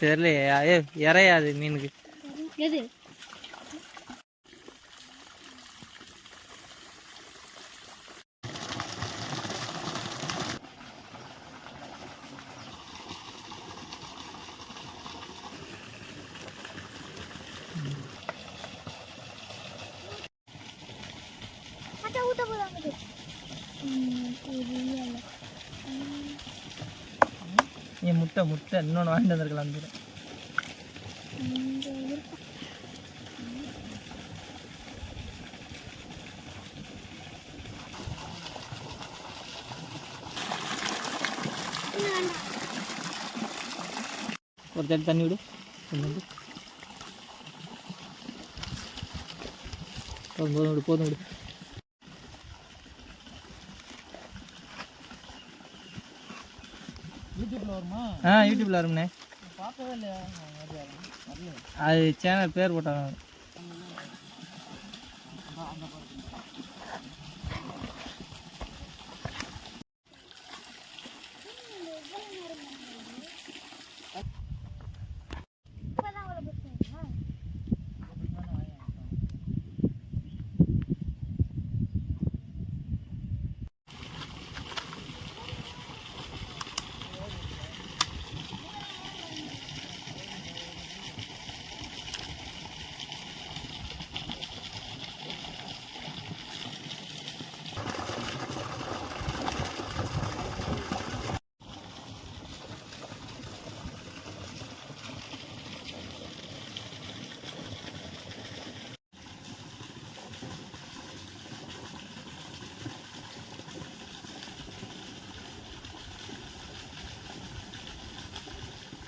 தெரியலையா. ஏ இறையாது மீனுக்கு. எது? முட்டை முட்டை. இன்னொன்று வாங்கிட்டு வந்திருக்கலாம் தூரம் ஒரு தண்ணி தண்ணி விடு. போதும் போதும் விடு போதும் விடு. ஆ யூடியூப்ல வரும்ண்ணே. அது சேனல் பேர் போட்டாங்க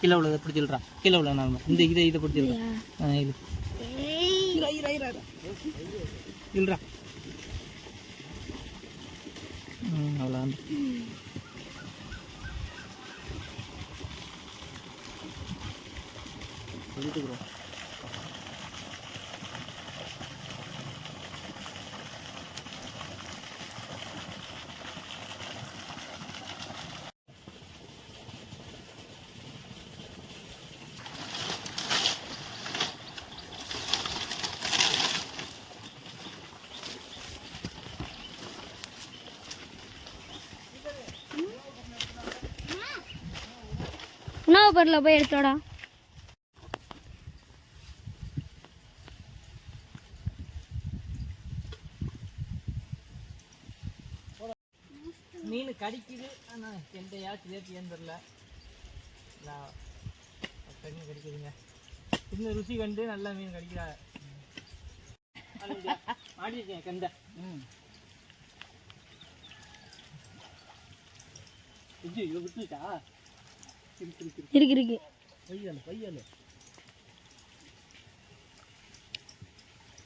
கீழே உள்ளதை பிடிச்சிடுறா. கீழே உள்ள நார்மல் இந்த இதை இதை பிடிச்சிடுறா. ஆ இது ஏய், ம் அவ்வளோ சொல்லிட்டுக்கிறோம் உணவு பொருளை போய் எடுத்தோடா மீன் கடிக்குது. ஆனால் எந்தையாச்சும் ஏற்றி ஏந்தரில் மீன் கடிக்குதுங்க. இந்த ருசி கண்டு நல்லா மீன் கடிக்கிறா. மாட்டிருக்கேன் கந்த ம். இது விட்டுட்டா? இருக்கு இருக்கு.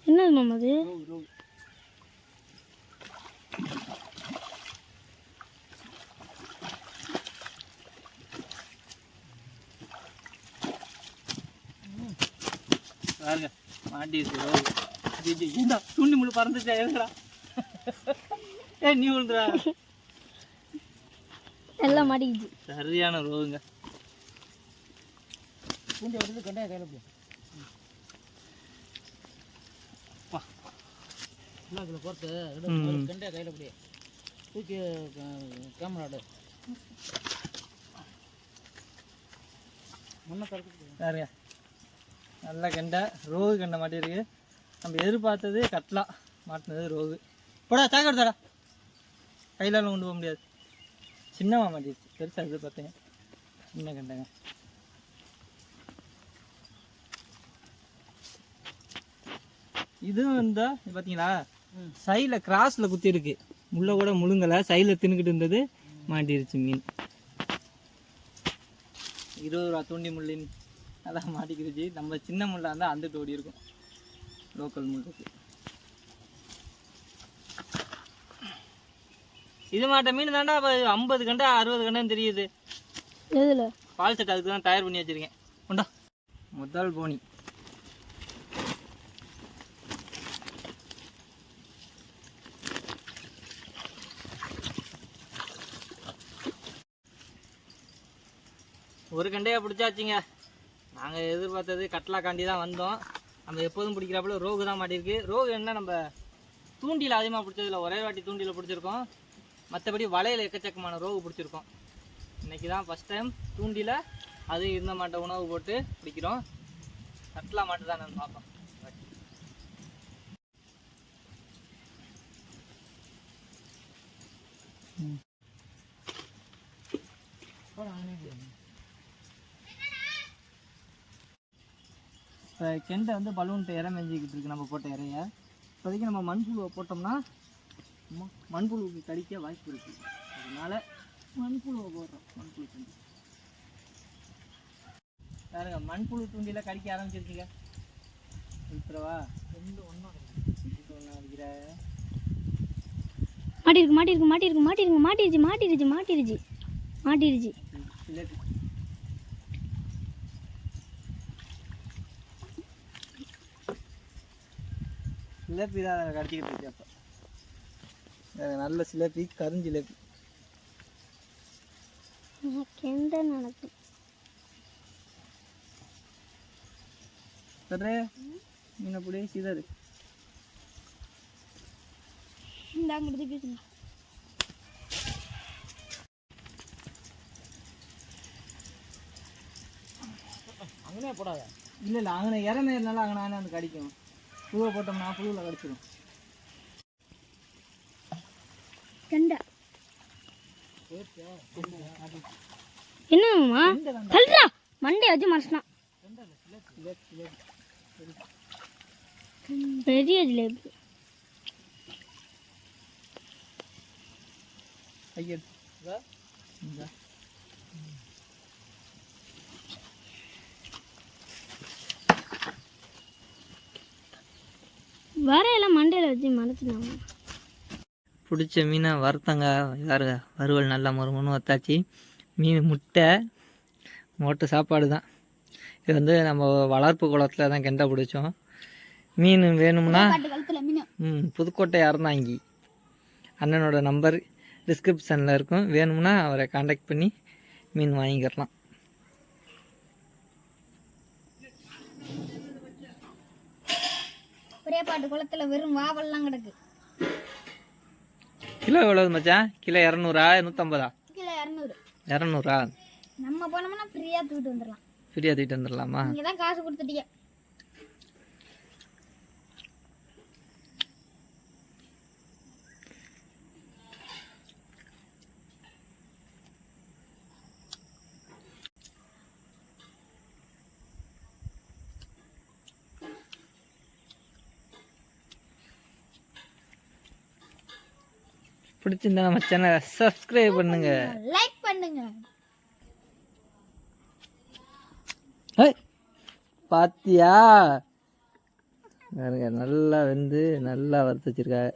என்னது மாமா அது? பாருங்க ரோவு ஜி ஏண்டா துண்டி முள்ளு பறந்துச்சா எதுக்குடா ஏ நீ விழுந்துடா எல்லாம் மாட்டிக்கிச்சு. சரியான ரோவுங்க பூண்டி எடுத்து கண்டாய கையில் போய் பா. உள்ளாக்குள்ள போட்டு ம். கண்டாய கையில் அப்படியே. தூக்கி கேமராடு பாருங்க நல்ல கெண்டை. ரோகு கெண்டை மாட்டிருக்கு நம்ம எதிர்பார்த்தது கட்லா. மாட்டினது ரோகு. போடா சாக்க எடுத்தாடா கையிலாலும் கொண்டு போக முடியாது. சின்னமாக மாட்டிருச்சு. பெருசாக எதிர்பார்த்தேங்க சின்ன கெண்டைங்க. இதுவும் இது பார்த்தீங்களா சைடில் கிராஸில் குத்தி இருக்கு முள்ள கூட முழுங்கலை. சைடில் தின்னுக்கிட்டு இருந்தது மாட்டிருச்சு மீன். இருபது ரூபா தூண்டி முள்ளின் அதான் மாட்டிக்கிடுச்சு நம்ம சின்ன முள்ளா இருந்தால் அந்துட்டு ஓடி இருக்கும். லோக்கல் முள்ளுக்கு. இது மாட்ட மீன் தாண்டா அப்போ ஐம்பது கண்டா அறுபது கண்டான்னு தெரியுது. எதுல? பால் செட் அதுக்கு தான் தயார் பண்ணி வச்சிருக்கேன். உண்டா முதல் போனி. ஒரு கண்டையாக பிடிச்சாச்சுங்க. நாங்கள் எதிர்பார்த்தது கட்லாக்காண்டி தான் வந்தோம். நம்ம எப்போதும் பிடிக்கிறாப்புல ரோகு தான் மாட்டிருக்கு ரோகு என்ன நம்ம தூண்டியில் அதிகமாக பிடிச்சதில்ல ஒரே வாட்டி தூண்டியில் பிடிச்சிருக்கோம். மற்றபடி வலையில் எக்கச்சக்கமான ரோகு பிடிச்சிருக்கோம். இன்னைக்கு தான் ஃபஸ்ட் டைம் தூண்டியில் அது இருந்த மாட்டை உணவு போட்டு பிடிக்கிறோம். கட்லா மாட்டு தான் நான் பார்ப்போம். இப்போ கெண்டை வந்து பலூன்ட்டு இறை மெஞ்சிக்கிட்டு இருக்கு. நம்ம போட்ட இறைய. இப்போதைக்கு நம்ம மண்புழுவை போட்டோம்னா மண்புழுவுக்கு கடிக்க வாய்ப்பு இருக்கு. அதனால மண்புழுவை போடுறோம். மண்புழு தூண்டி பாருங்க மண்புழு தூண்டில கடிக்க ஆரம்பிச்சிருக்கீங்க விட்டுறவா ரெண்டு ஒன்றா ஒன்றா அடிக்கிற மாட்டிருக்கு மாட்டிருக்கு மாட்டிருக்கு மாட்டிருக்கு மாட்டிருச்சு மாட்டிருச்சு மாட்டிருச்சு மாட்டிருச்சு. சிலேபி தான் அதில் கடிச்சிக்கிட்டு இருக்கு அப்போ நல்ல சிலேபி கருஞ்சிலேபி கெண்ட நடக்கும் சரே மீனை புடி சீதாரு இந்த அங்கிட்டு பேசுங்க அங்கனே போடாத. இல்லை இல்லை அங்கே இருந்தாலும் அங்கே வந்து கடிக்கும். புழுவை போட்டோம்னா புழுவில் கடிச்சிடும் கெண்டை. என்னம்மா? மண்டை வச்சு மறைச்சினான் பெரிய ஜிலேபி ஐயோ வரையெல்லாம் மண்டையில் வச்சு மறைச்சினாங்க பிடிச்ச மீனை வறுத்தங்க. யாருங்க வறுவல் நல்லா மறுமணம் வத்தாச்சு. மீன் முட்டை மோட்டு சாப்பாடு தான். இது வந்து நம்ம வளர்ப்பு குளத்தில் தான் கெண்டை பிடிச்சோம். மீன் வேணும்னா ம் புதுக்கோட்டை அறந்தாங்கி. அண்ணனோட நம்பர் டிஸ்கிரிப்ஷனில் இருக்கும். வேணும்னா அவரை காண்டாக்ட் பண்ணி மீன் வாங்கிக்கிறலாம். ஒரே பாட்டு குளத்தில் வெறும் வாவல்லாம் கிடக்கு. கிலோ எவ்வளவு மச்சான்? கிலோ இரநூறா நூற்றம்பதா கிலோ இரநூறு. இரநூறா? நம்ம போனோம்னா ஃப்ரீயாக தூக்கிட்டு வந்துடலாம் ஃப்ரீயாக தூக்கிட்டு வந்துடலாமா நீங்கள் தான் காசு கொடுத்துட்டீங்க பிடிச்சிருந்தா நம்ம சேனலை சப்ஸ்கிரைப் பண்ணுங்க. லைக் பண்ணுங்க. பாத்தியா? நல்லா வெந்து நல்லா வறுத்து வச்சிருக்காங்க.